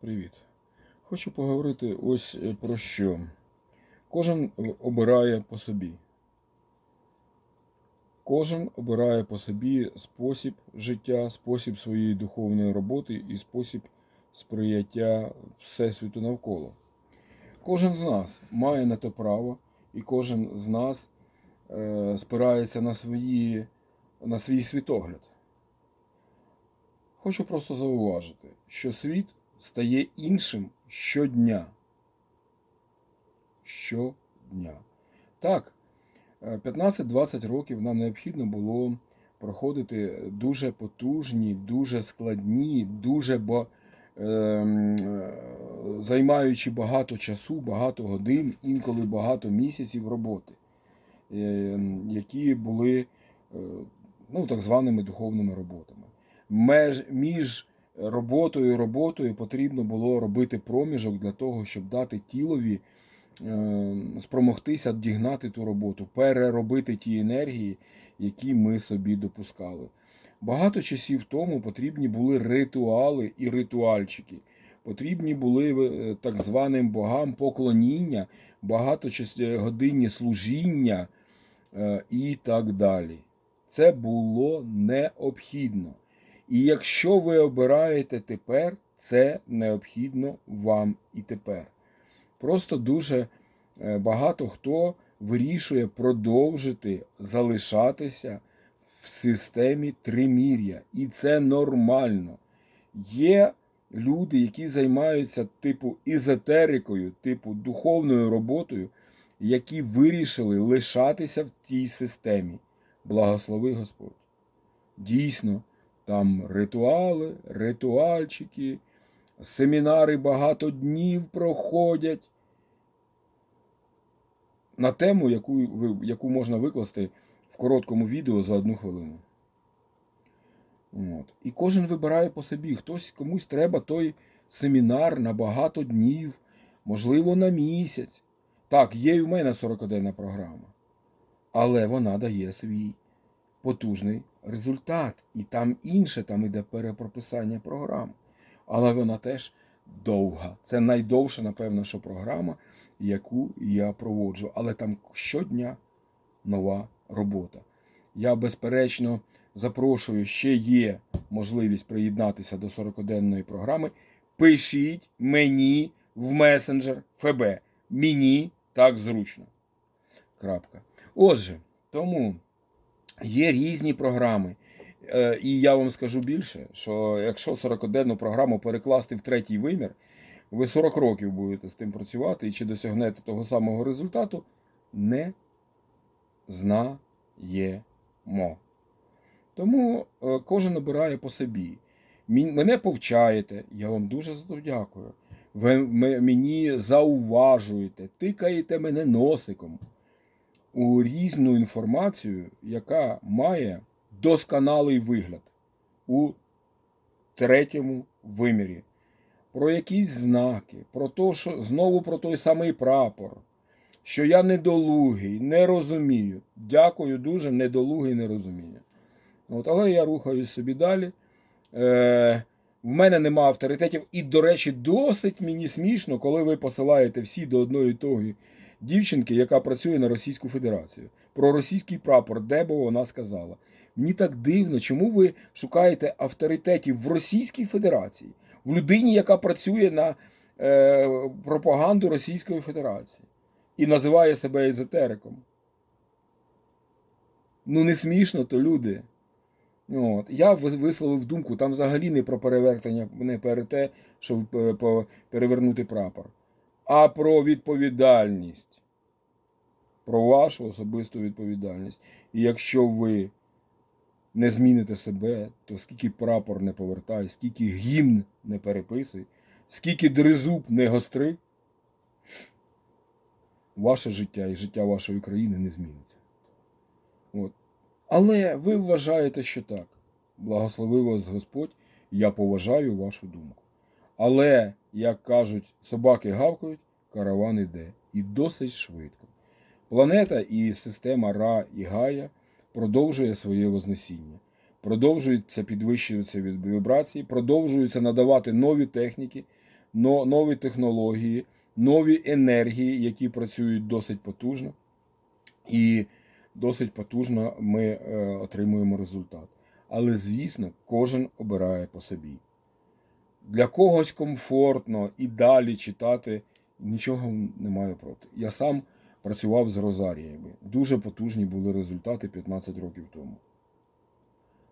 Привіт. Хочу поговорити ось е, про що. Кожен обирає по собі. Кожен обирає по собі спосіб життя, спосіб своєї духовної роботи і спосіб сприяття Всесвіту навколо. Кожен з нас має на те право, і кожен з нас е, спирається на, свої, на свій світогляд. Хочу просто зауважити, що світ стає іншим щодня. Щодня. Так, е, 15-20 років нам необхідно було проходити дуже потужні, дуже складні, дуже ба- ем, е, займаючи багато часу, багато годин, інколи багато місяців роботи, е, які були е, ну, так званими духовними роботами. Меж, між роботою роботою потрібно було робити проміжок для того, щоб дати тілові е, спромогтися дігнати ту роботу, переробити ті енергії, які ми собі допускали. Багато часів тому потрібні були ритуали і ритуальчики. Потрібні були е, так званим богам поклоніння, багатогодинні служіння е, і так далі. Це було необхідно. І якщо ви обираєте тепер, це необхідно вам і тепер. Просто дуже е, багато хто вирішує продовжити залишатися в системі тримір'я. І це нормально. Є люди, які займаються типу езотерикою, типу духовною роботою, які вирішили лишатися в тій системі. Благослови Господь. Дійсно, там ритуали, ритуальчики, семінари багато днів проходять на тему, яку, яку можна викласти в короткому відео за одну хвилину. От. І кожен вибирає по собі. Хтось комусь треба той семінар на багато днів, можливо, на місяць. Так, є і в мене 40-денна програма, але вона дає свій потужний результат. І там інше, там іде перепрописання програм. Але вона теж довга. Це найдовша, напевно, що програма, яку я проводжу. Але там щодня нова робота. Я, безперечно, запрошую, ще є можливість приєднатися до 40-денної програми. Пишіть мені в месенджер ФБ. Мені так зручно. Крапка. Отже, тому є різні програми. Е, І я вам скажу більше, що якщо 40-денну програму перекласти в третій вимір, ви 40 років будете з тим працювати, і чи досягнете того самого результату, не знаємо. Тому е, кожен обирає по собі. Мене повчаєте, я вам дуже за це дякую. Ви мені зауважуєте, тикаєте мене носиком у різну інформацію, яка має досконалий вигляд у третьому вимірі. Про якісь знаки, про те, що знову про той самий прапор, що я недолугий, не розумію. Дякую дуже, недолугий, не розумію. От, але я рухаюсь собі далі. Е, в мене нема авторитетів, і, до речі, досить мені смішно, коли ви посилаєте всі до одної того дівчинки, яка працює на Російську Федерацію. Про російський прапор, де би вона сказала. Мені так дивно, чому ви шукаєте авторитетів в Російській Федерації, в людині, яка працює на е, пропаганду Російської Федерації і називає себе езотериком. Ну, не смішно то люди. От. Я висловив думку, там взагалі не про перевертення, не про те, щоб е, перевернути прапор, а про відповідальність. Про вашу особисту відповідальність. І якщо ви не зміните себе, то скільки прапор не повертай, скільки гімн не переписуй, скільки дризуб не гостри, ваше життя і життя вашої країни не зміниться. От. Але ви вважаєте, що так. Благослови вас Господь, я поважаю вашу думку. Але, як кажуть, собаки гавкають, караван іде. І досить швидко. Планета і система Ра і Гая продовжує своє вознесіння. Продовжується підвищуватися від вібрацій, продовжуються надавати нові техніки, нові технології, нові енергії, які працюють досить потужно. І досить потужно ми е, отримуємо результат. Але, звісно, кожен обирає по собі. Для когось комфортно і далі читати нічого не маю проти. Я сам працював з розаріями. Дуже потужні були результати 15 років тому.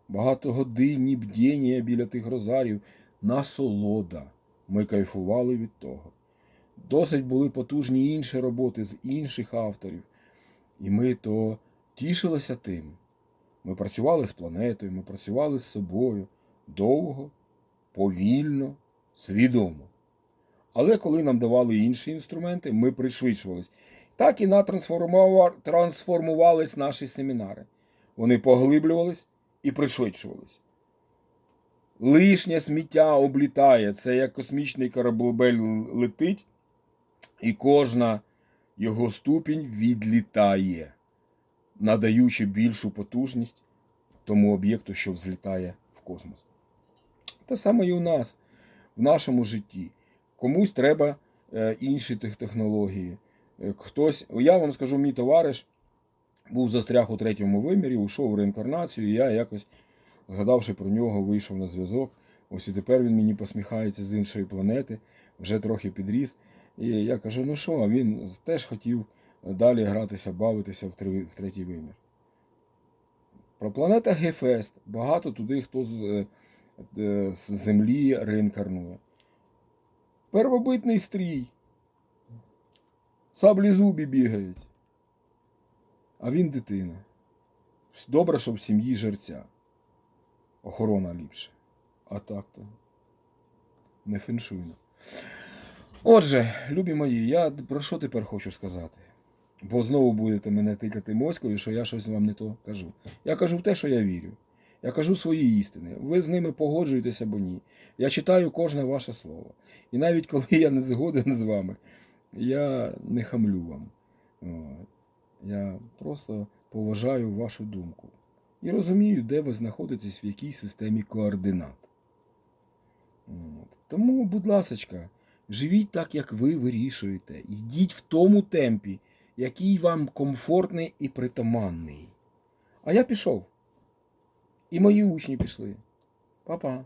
Багатогодинні бдіння біля тих розарів насолода. Ми кайфували від того. Досить були потужні інші роботи з інших авторів. І ми то тішилися тим. Ми працювали з планетою, ми працювали з собою довго, повільно, свідомо. Але коли нам давали інші інструменти, ми пришвидшувались. Так і на наші семінари. Вони поглиблювались і пришвидшувались. Лишнє сміття облітає. Це як космічний кораблебель летить, і кожна його ступінь відлітає, надаючи більшу потужність тому об'єкту, що взлітає в космос. Те саме і у нас в нашому житті. Комусь треба е, інші технології. Е, Хтось, я вам скажу, мій товариш був застряг у третьому вимірі, ушов в реінкарнацію, і я якось, згадавши про нього, вийшов на зв'язок. Ось і тепер він мені посміхається з іншої планети, вже трохи підріс. І я кажу, ну що, він теж хотів далі гратися, бавитися в, три, в третій вимір. Про планета Гефест. Багато туди, хто з, е, з землі реінкарнує. Первобитний стрій. Саблі-зубі бігають. А він дитина. Добре, щоб в сім'ї жерця. Охорона ліпше. А так то не феншуйно. Отже, любі мої, я про що тепер хочу сказати? Бо знову будете мене тикати моською, що я щось вам не то кажу. Я кажу в те, що я вірю. Я кажу свої істини. Ви з ними погоджуєтесь або ні. Я читаю кожне ваше слово. І навіть коли я не згоден з вами, я не хамлю вам. Я просто поважаю вашу думку. І розумію, де ви знаходитесь в якій системі координат. Тому, будь ласочка, живіть так, як ви вирішуєте. Йдіть в тому темпі, який вам комфортний і притаманний. А я пішов. І мої учні пішли. Па-па.